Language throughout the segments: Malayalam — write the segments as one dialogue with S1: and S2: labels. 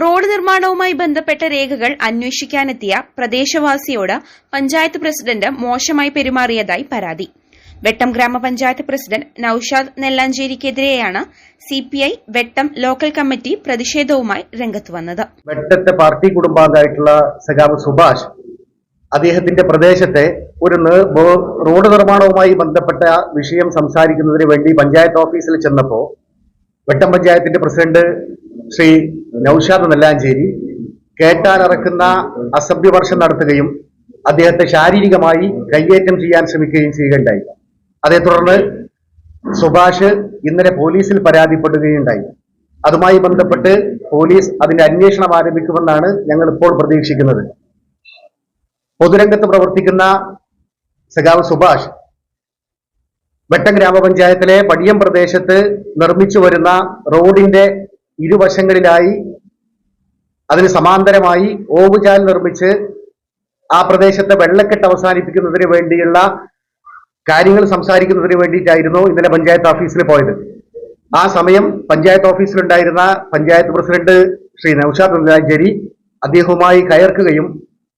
S1: Road നിർമ്മാണവുമായി ബന്ധപ്പെട്ട രേഖകൾ അന്വേഷിക്കാനെത്തിയ പ്രദേശവാസിയോട് പഞ്ചായത്ത് പ്രസിഡന്റ് മോശമായി പെരുമാറിയതായി പരാതി. വെട്ടം ഗ്രാമപഞ്ചായത്ത് പ്രസിഡന്റ് നൌഷാദ് നെല്ലാഞ്ചേരിക്കെതിരെയാണ് സിപിഐ വെട്ടം ലോക്കൽ കമ്മിറ്റി പ്രതിഷേധവുമായി രംഗത്ത് വന്നത്.
S2: വെട്ടത്തെ പാർട്ടി കുടുംബാംഗമായിട്ടുള്ള സഖാവ് സുഭാഷ് അദ്ദേഹത്തിന്റെ പ്രദേശത്തെ ഒരു റോഡ് നിർമ്മാണവുമായി ബന്ധപ്പെട്ട വിഷയം സംസാരിക്കുന്നതിന് വേണ്ടി പഞ്ചായത്ത് ഓഫീസിൽ ചെന്നപ്പോ വെട്ടം പഞ്ചായത്തിന്റെ പ്രസിഡന്റ് ശ്രീ നൌഷാദ് നെല്ലാഞ്ചേരി കേട്ടാനിറക്കുന്ന അസഭ്യവർഷം നടത്തുകയും അദ്ദേഹത്തെ ശാരീരികമായി കയ്യേറ്റം ചെയ്യാൻ ശ്രമിക്കുകയും ചെയ്യുകയുണ്ടായി. അതേ തുടർന്ന് സുഭാഷ് ഇന്നലെ പോലീസിൽ പരാതിപ്പെടുകയുണ്ടായി. അതുമായി ബന്ധപ്പെട്ട് പോലീസ് അതിന്റെ അന്വേഷണം ആരംഭിക്കുമെന്നാണ് ഞങ്ങൾ ഇപ്പോൾ പ്രതീക്ഷിക്കുന്നത്. പൊതുരംഗത്ത് പ്രവർത്തിക്കുന്ന സഖാവ് സുഭാഷ് വെട്ടം ഗ്രാമപഞ്ചായത്തിലെ പടിയം പ്രദേശത്ത് നിർമ്മിച്ചു വരുന്ന റോഡിന്റെ ഇരുവശങ്ങളിലായി അതിന് സമാന്തരമായി ഓവുചാൽ നിർമ്മിച്ച് ആ പ്രദേശത്തെ വെള്ളക്കെട്ട് അവസാനിപ്പിക്കുന്നതിന് വേണ്ടിയുള്ള കാര്യങ്ങൾ സംസാരിക്കുന്നതിന് വേണ്ടിയിട്ടായിരുന്നു ഇന്നലെ പഞ്ചായത്ത് ഓഫീസിൽ പോയത്. ആ സമയം പഞ്ചായത്ത് ഓഫീസിലുണ്ടായിരുന്ന പഞ്ചായത്ത് പ്രസിഡന്റ് ശ്രീ നൌഷാദ് ഉല്ലാഞ്ചേരി അദ്ദേഹവുമായി കയർക്കുകയും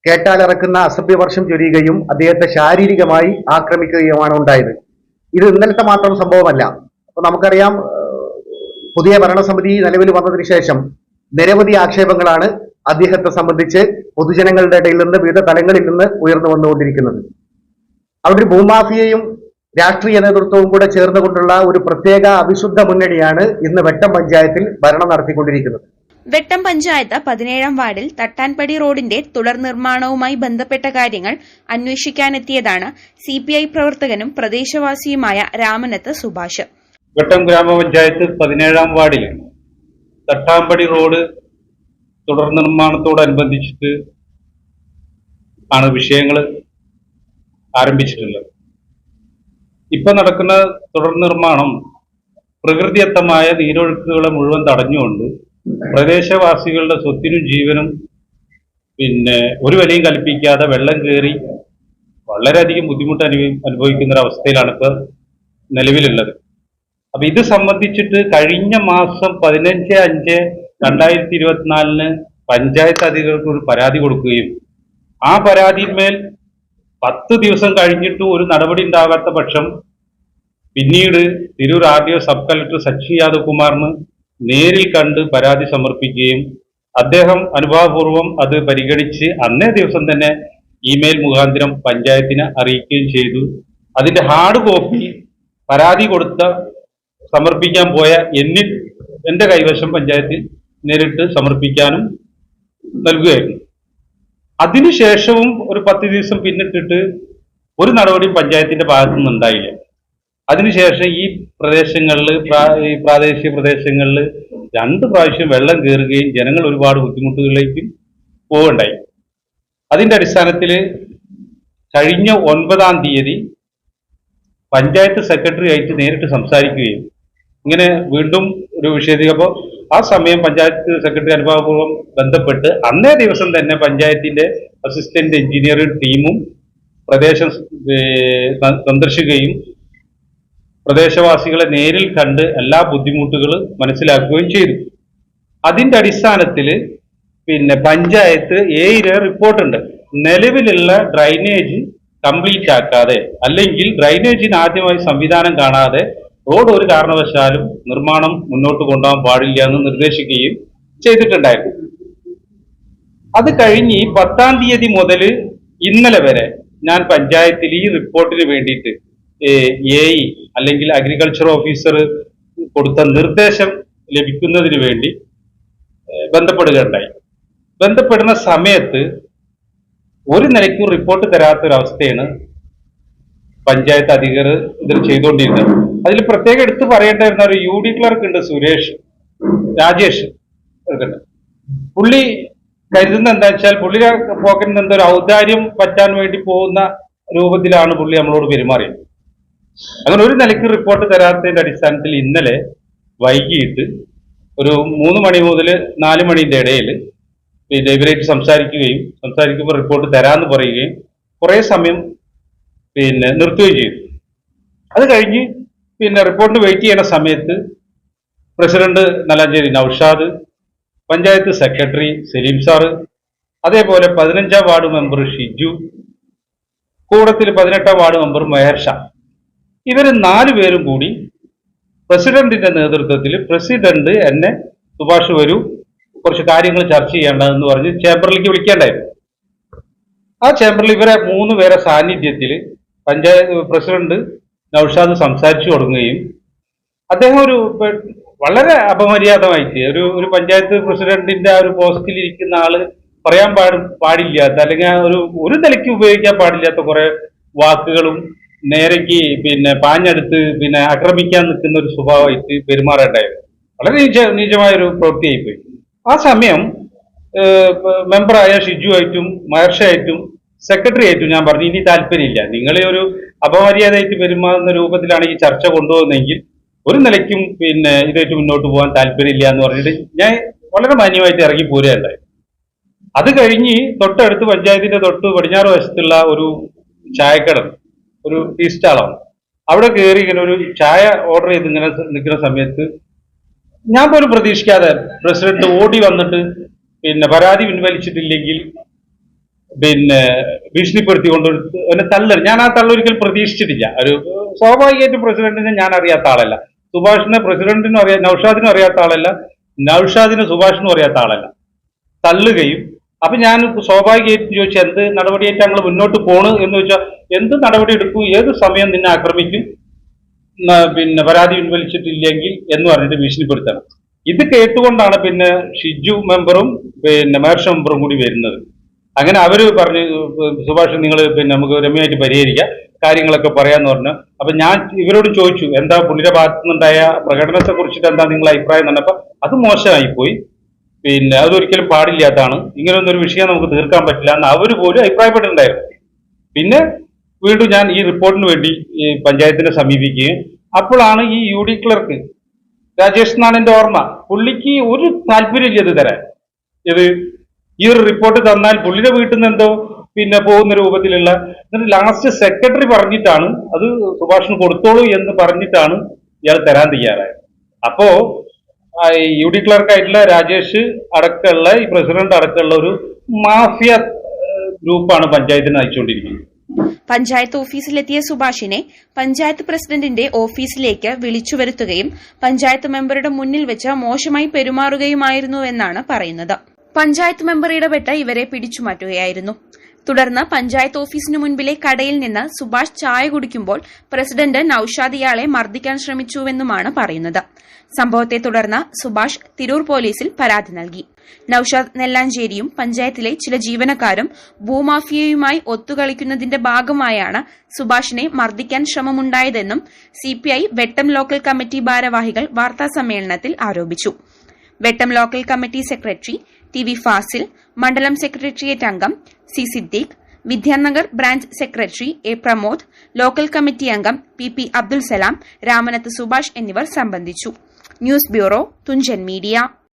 S2: കേട്ടാലിറക്കുന്ന അസഭ്യവർഷം ചൊരിയുകയും അദ്ദേഹത്തെ ശാരീരികമായി ആക്രമിക്കുകയുമാണ് ഉണ്ടായത്. ഇത് ഇന്നലത്തെ മാത്രം സംഭവമല്ല. അപ്പൊ നമുക്കറിയാം പുതിയ ഭരണസമിതി നിലവിൽ വന്നതിന് ശേഷം നിരവധി ആക്ഷേപങ്ങളാണ് അദ്ദേഹത്തെ സംബന്ധിച്ച് പൊതുജനങ്ങളുടെ ഇടയിൽ നിന്ന് വിവിധ തലങ്ങളിൽ നിന്ന് ഉയർന്നു വന്നുകൊണ്ടിരിക്കുന്നത്. അവിടെ ഒരു ഭൂമാഫിയയും രാഷ്ട്രീയ നേതൃത്വവും കൂടെ ചേർന്നുകൊണ്ടുള്ള ഒരു പ്രത്യേക അവിശുദ്ധ മുന്നണിയാണ് ഇന്ന് വെട്ടം പഞ്ചായത്തിൽ ഭരണം നടത്തിക്കൊണ്ടിരിക്കുന്നത്.
S1: വെട്ടം പഞ്ചായത്ത് പതിനേഴാം വാർഡിൽ തട്ടാൻപടി റോഡിന്റെ തുടർ നിർമ്മാണവുമായി ബന്ധപ്പെട്ട കാര്യങ്ങൾ അന്വേഷിക്കാനെത്തിയതാണ് സി പി ഐ പ്രവർത്തകനും പ്രദേശവാസിയുമായ രാമനത്ത് സുഭാഷ്.
S3: വെട്ടം ഗ്രാമപഞ്ചായത്ത് പതിനേഴാം വാർഡിൽ തട്ടാമ്പടി റോഡ് തുടർ നിർമ്മാണത്തോടനുബന്ധിച്ചിട്ട് ആണ് വിഷയങ്ങൾ ആരംഭിച്ചിട്ടുള്ളത്. ഇപ്പൊ നടക്കുന്ന തുടർ നിർമ്മാണം പ്രകൃതിദത്തമായ നീരൊഴുക്കുകളെ മുഴുവൻ തടഞ്ഞുകൊണ്ട് പ്രദേശവാസികളുടെ സ്വത്തിനും ജീവനും പിന്നെ ഒരു വിലയും കൽപ്പിക്കാതെ വെള്ളം കയറി വളരെയധികം ബുദ്ധിമുട്ട് അനുഭവി അനുഭവിക്കുന്ന ഒരു അവസ്ഥയിലാണ് ഇപ്പോൾ നിലവിലുള്ളത്. അപ്പൊ ഇത് സംബന്ധിച്ചിട്ട് കഴിഞ്ഞ മാസം പതിനഞ്ച് അഞ്ച് രണ്ടായിരത്തി ഇരുപത്തിനാലിന് പഞ്ചായത്ത് അധികൃതർക്ക് ഒരു പരാതി കൊടുക്കുകയും ആ പരാതിന്മേൽ പത്ത് ദിവസം കഴിഞ്ഞിട്ടും ഒരു നടപടി ഉണ്ടാകാത്ത പക്ഷം പിന്നീട് Tirur R D O sub collector Sachi Yadav കുമാറിന് നേരിൽ കണ്ട് പരാതി സമർപ്പിക്കുകയും അദ്ദേഹം അനുഭാവപൂർവം അത് പരിഗണിച്ച് അന്നേ ദിവസം തന്നെ ഇമെയിൽ മുഖാന്തരം പഞ്ചായത്തിനെ അറിയിക്കുകയും ചെയ്തു. അതിന്റെ ഹാർഡ് കോപ്പി പരാതി കൊടുത്ത സമർപ്പിക്കാൻ പോയ എന്നിൽ എന്റെ കൈവശം പഞ്ചായത്തിൽ നേരിട്ട് സമർപ്പിക്കാനും നൽകുകയായിരുന്നു. അതിനുശേഷവും ഒരു പത്ത് ദിവസം പിന്നിട്ടിട്ട് ഒരു നടപടിയും പഞ്ചായത്തിന്റെ ഭാഗത്തു നിന്നുണ്ടായില്ല. അതിനുശേഷം ഈ പ്രദേശങ്ങളിൽ ഈ പ്രാദേശിക പ്രദേശങ്ങളിൽ രണ്ട് പ്രാവശ്യം വെള്ളം കയറുകയും ജനങ്ങൾ ഒരുപാട് ബുദ്ധിമുട്ടുകളിലേക്ക് പോവുകയുണ്ടായി. അതിന്റെ അടിസ്ഥാനത്തിൽ കഴിഞ്ഞ ഒൻപതാം തീയതി പഞ്ചായത്ത് സെക്രട്ടറി ആയിട്ട് നേരിട്ട് സംസാരിക്കുകയും ഇങ്ങനെ വീണ്ടും ഒരു വിഷയത്തിൽ അപ്പോൾ ആ സമയം പഞ്ചായത്ത് സെക്രട്ടറി അനുഭാവപൂർവം ബന്ധപ്പെട്ട് അന്നേ ദിവസം തന്നെ പഞ്ചായത്തിന്റെ അസിസ്റ്റന്റ് എഞ്ചിനീയറിംഗ് ടീമും പ്രദേശം സന്ദർശിക്കുകയും പ്രദേശവാസികളെ നേരിൽ കണ്ട് എല്ലാ ബുദ്ധിമുട്ടുകളും മനസ്സിലാക്കുകയും ചെയ്തു. അതിന്റെ അടിസ്ഥാനത്തിൽ പിന്നെ പഞ്ചായത്ത് ഏഴിൽ റിപ്പോർട്ടുണ്ട്. നിലവിലുള്ള ഡ്രൈനേജ് കംപ്ലീറ്റ് ആക്കാതെ അല്ലെങ്കിൽ ഡ്രൈനേജിന് ആദ്യമായി സംവിധാനം കാണാതെ റോഡ് ഒരു കാരണവശാലും നിർമ്മാണം മുന്നോട്ട് കൊണ്ടുപോകാൻ പാടില്ല എന്ന് നിർദ്ദേശിക്കുകയും ചെയ്തിട്ടുണ്ടായിരുന്നു. അത് കഴിഞ്ഞ് പത്താം തീയതി മുതൽ ഇന്നലെ വരെ ഞാൻ പഞ്ചായത്തിൽ ഈ റിപ്പോർട്ടിന് വേണ്ടിയിട്ട് എ അല്ലെങ്കിൽ അഗ്രികൾച്ചർ ഓഫീസർ കൊടുത്ത നിർദ്ദേശം ലഭിക്കുന്നതിന് വേണ്ടി ബന്ധപ്പെടുകയുണ്ടായി. ബന്ധപ്പെടുന്ന സമയത്ത് ഒരു നിലയ്ക്കും റിപ്പോർട്ട് തരാത്തൊരവസ്ഥയാണ് പഞ്ചായത്ത് അധികൃതർ ഇതിൽ ചെയ്തുകൊണ്ടിരുന്നത്. അതിൽ പ്രത്യേകം എടുത്തു പറയേണ്ടായിരുന്ന ഒരു യു ഡി ക്ലർക്ക് ഉണ്ട് സുരേഷ് രാജേഷ് പുള്ളി കരുതുന്ന എന്താ വെച്ചാൽ പുള്ളിയുടെ പോക്കറ്റിൽ നിന്ന് ഒരു ഔദാര്യം പറ്റാൻ വേണ്ടി പോകുന്ന രൂപത്തിലാണ് പുള്ളി നമ്മളോട് പെരുമാറിയത്. അങ്ങനെ ഒരു നിലയ്ക്ക് റിപ്പോർട്ട് തരാത്തതിന്റെ അടിസ്ഥാനത്തിൽ ഇന്നലെ വൈകിട്ട് ഒരു മൂന്ന് മണി മുതൽ നാല് മണിന്റെ ഇടയിൽ ഇവരായിട്ട് സംസാരിക്കുകയും സംസാരിക്കുമ്പോൾ റിപ്പോർട്ട് തരാമെന്ന് പറയുകയും കുറേ സമയം പിന്നെ നിർത്തുകയും ചെയ്തു. അത് കഴിഞ്ഞ് പിന്നെ റിപ്പോർട്ടിന് വെയിറ്റ് ചെയ്യുന്ന സമയത്ത് president Nalancheri Naushad panchayat secretary Saleem sir അതേപോലെ പതിനഞ്ചാം വാർഡ് മെമ്പർ ഷിജു കൂടത്തിൽ പതിനെട്ടാം വാർഡ് മെമ്പർ മഹർഷ ഇവർ നാല് പേരും കൂടി പ്രസിഡന്റിന്റെ നേതൃത്വത്തിൽ പ്രസിഡന്റ് എന്നെ സുഭാഷ് വരൂ കുറച്ച് കാര്യങ്ങൾ ചർച്ച ചെയ്യേണ്ടതെന്ന് പറഞ്ഞ് ചേംബറിലേക്ക് വിളിക്കേണ്ടായിരുന്നു. ആ ചേംബറിൽ ഇവരെ മൂന്ന് പേരെ സാന്നിധ്യത്തിൽ പഞ്ചായത്ത് പ്രസിഡന്റ് നൌഷാദ് സംസാരിച്ചു തുടങ്ങുകയും അദ്ദേഹം ഒരു വളരെ അപമര്യാദമായിട്ട് ഒരു ഒരു പഞ്ചായത്ത് പ്രസിഡന്റിന്റെ ആ ഒരു പോസ്റ്റിൽ ഇരിക്കുന്ന ആൾ പറയാൻ പാട് പാടില്ലാത്ത അല്ലെങ്കിൽ ഒരു ഒരു നിലയ്ക്ക് ഉപയോഗിക്കാൻ പാടില്ലാത്ത കുറെ വാക്കുകളും നേരയ്ക്ക് പിന്നെ പാഞ്ഞെടുത്ത് പിന്നെ ആക്രമിക്കാൻ നിൽക്കുന്ന ഒരു സ്വഭാവമായിട്ട് പെരുമാറേണ്ടായിരുന്നു. വളരെ നീച നീചമായ ഒരു പ്രവൃത്തിയായിപ്പോയി. ആ സമയം മെമ്പറായ ഷിജു ആയിട്ടും മഹർഷയായിട്ടും സെക്രട്ടറി ആയിട്ടും ഞാൻ പറഞ്ഞു ഇനി താല്പര്യമില്ല. നിങ്ങളെ ഒരു അപമര്യാദയായിട്ട് പെരുമാറുന്ന രൂപത്തിലാണ് ഈ ചർച്ച കൊണ്ടുപോകുന്നതെങ്കിൽ ഒരു നിലയ്ക്കും പിന്നെ ഇതായിട്ട് മുന്നോട്ട് പോകാൻ താല്പര്യമില്ല എന്ന് പറഞ്ഞിട്ട് ഞാൻ വളരെ മാന്യമായിട്ട് ഇറങ്ങി പോരുകയുണ്ടായി അത് കഴിഞ്ഞ് തൊട്ടടുത്ത് പഞ്ചായത്തിന്റെ തൊട്ട് പടിഞ്ഞാറ് വശത്തുള്ള ഒരു ചായക്കട ഒരു ടീ സ്റ്റാളാണ് അവിടെ കയറി ഇങ്ങനെ ഒരു ചായ ഓർഡർ ചെയ്ത് ഇങ്ങനെ നിൽക്കുന്ന സമയത്ത് ഞാൻ പോലും പ്രതീക്ഷിക്കാതെ പ്രസിഡന്റ് ഓടി വന്നിട്ട് പിന്നെ പരാതി പിൻവലിച്ചിട്ടില്ലെങ്കിൽ പിന്നെ ഭീഷണിപ്പെടുത്തിക്കൊണ്ട് എന്നെ തള്ളൽ. ഞാൻ ആ തള്ളൊരിക്കൽ പ്രതീക്ഷിച്ചിട്ടില്ല. ഒരു സ്വാഭാവികമായിട്ടും പ്രസിഡന്റിനെ ഞാൻ അറിയാത്ത ആളല്ല. സുഭാഷിനെ പ്രസിഡന്റിനും അറിയാ നൌഷാദിനും അറിയാത്ത ആളല്ല. നൌഷാദിനെ സുഭാഷിനും അറിയാത്ത ആളല്ല. തള്ളുകയും അപ്പൊ ഞാൻ സ്വാഭാവികമായിട്ടും ചോദിച്ചു എന്ത് നടപടിയായിട്ട് ഞങ്ങൾ മുന്നോട്ട് പോണു? എന്ന് വെച്ചാൽ എന്ത് നടപടി എടുക്കും? ഏത് സമയം നിന്നെ ആക്രമിക്കും? പിന്നെ പരാതി പിൻവലിച്ചിട്ടില്ലെങ്കിൽ? എന്ന് പറഞ്ഞിട്ട് ഭീഷണിപ്പെടുത്തണം. ഇത് കേട്ടുകൊണ്ടാണ് പിന്നെ ഷിജു മെമ്പറും പിന്നെ മേർഷ മെമ്പറും കൂടി വരുന്നത്. അങ്ങനെ അവർ പറഞ്ഞു സുഭാഷ് നിങ്ങൾ പിന്നെ നമുക്ക് രമ്യമായിട്ട് പരിഹരിക്കാം കാര്യങ്ങളൊക്കെ പറയാന്ന് പറഞ്ഞു. അപ്പൊ ഞാൻ ഇവരോട് ചോദിച്ചു എന്താ പുള്ളിയുടെ ഭാഗത്തു നിന്നുണ്ടായ പ്രകടനത്തെ കുറിച്ചിട്ട് എന്താ നിങ്ങളുടെ അഭിപ്രായം പറഞ്ഞപ്പോ അത് മോശമായി പോയി പിന്നെ അതൊരിക്കലും പാടില്ലാത്തതാണ്. ഇങ്ങനെ ഒരു വിഷയം നമുക്ക് തീർക്കാൻ പറ്റില്ല എന്ന് അവർ പോലും അഭിപ്രായപ്പെട്ടിട്ടുണ്ടായിരുന്നു. പിന്നെ വീണ്ടും ഞാൻ ഈ റിപ്പോർട്ടിന് വേണ്ടി പഞ്ചായത്തിനെ സമീപിക്കുകയും അപ്പോഴാണ് ഈ യു ഡി ക്ലർക്ക് രാജേഷ് എന്നാണ് ഓർമ്മ. പുള്ളിക്ക് ഒരു താല്പര്യമില്ല ഇത് തരാൻ. ഇത് ഈ ഒരു റിപ്പോർട്ട് തന്നാൽ പുള്ളിയുടെ വീട്ടിൽ നിന്ന് എന്തോ പിന്നെ പോകുന്ന രൂപത്തിലുള്ള എന്നിട്ട് ലാസ്റ്റ് സെക്രട്ടറി പറഞ്ഞിട്ടാണ് അത് സുഭാഷിന് കൊടുത്തോളൂ എന്ന് പറഞ്ഞിട്ടാണ് ഇയാൾ തരാൻ തയ്യാറായത്. അപ്പോ യു ഡി ക്ലർക്ക് ആയിട്ടുള്ള രാജേഷ് അടക്കമുള്ള ഈ പ്രസിഡന്റ് അടക്കമുള്ള ഒരു മാഫിയ ഗ്രൂപ്പാണ് പഞ്ചായത്തിന് നയിച്ചുകൊണ്ടിരിക്കുന്നത്
S1: പഞ്ചായത്ത് ഓഫീസിലെത്തിയ സുഭാഷിനെ പഞ്ചായത്ത് പ്രസിഡന്റിന്റെ ഓഫീസിലേക്ക് വിളിച്ചു വരുത്തുകയും പഞ്ചായത്ത് മെമ്പറുടെ മുന്നിൽ വെച്ച് മോശമായി പെരുമാറുകയുമായിരുന്നുവെന്നാണ് പറയുന്നത്. പഞ്ചായത്ത് മെമ്പർ ഇടപെട്ട് ഇവരെ പിടിച്ചുമാറ്റുകയായിരുന്നു. തുടർന്ന് പഞ്ചായത്ത് ഓഫീസിനു മുൻപിലെ കടയിൽ നിന്ന് സുഭാഷ് ചായ കുടിക്കുമ്പോൾ പ്രസിഡന്റ് നൌഷാദ് ഇയാളെ മർദ്ദിക്കാൻ ശ്രമിച്ചുവെന്നുമാണ് പറയുന്നത്. സംഭവത്തെ തുടർന്ന് സുഭാഷ് തിരൂർ പോലീസിൽ പരാതി നൽകി. നൌഷാദ് നെല്ലാഞ്ചേരിയും പഞ്ചായത്തിലെ ചില ജീവനക്കാരും ഭൂമാഫിയയുമായി ഒത്തുകളിക്കുന്നതിന്റെ ഭാഗമായാണ് സുഭാഷിനെ മർദ്ദിക്കാൻ ശ്രമമുണ്ടായതെന്നും സിപിഐ വെട്ടം ലോക്കൽ കമ്മിറ്റി ഭാരവാഹികൾ വാർത്താസമ്മേളനത്തിൽ ആരോപിച്ചു. Vettom local committee secretary T V Fazil മണ്ഡലം സെക്രട്ടേറിയറ്റ് അംഗം C Siddique Vidyanagar branch secretary A Pramod local committee അംഗം പി പി അബ്ദുൽ സലാം രാമനത്ത് സുഭാഷ് എന്നിവർ സംബന്ധിച്ചു. News bureau Thunchan media.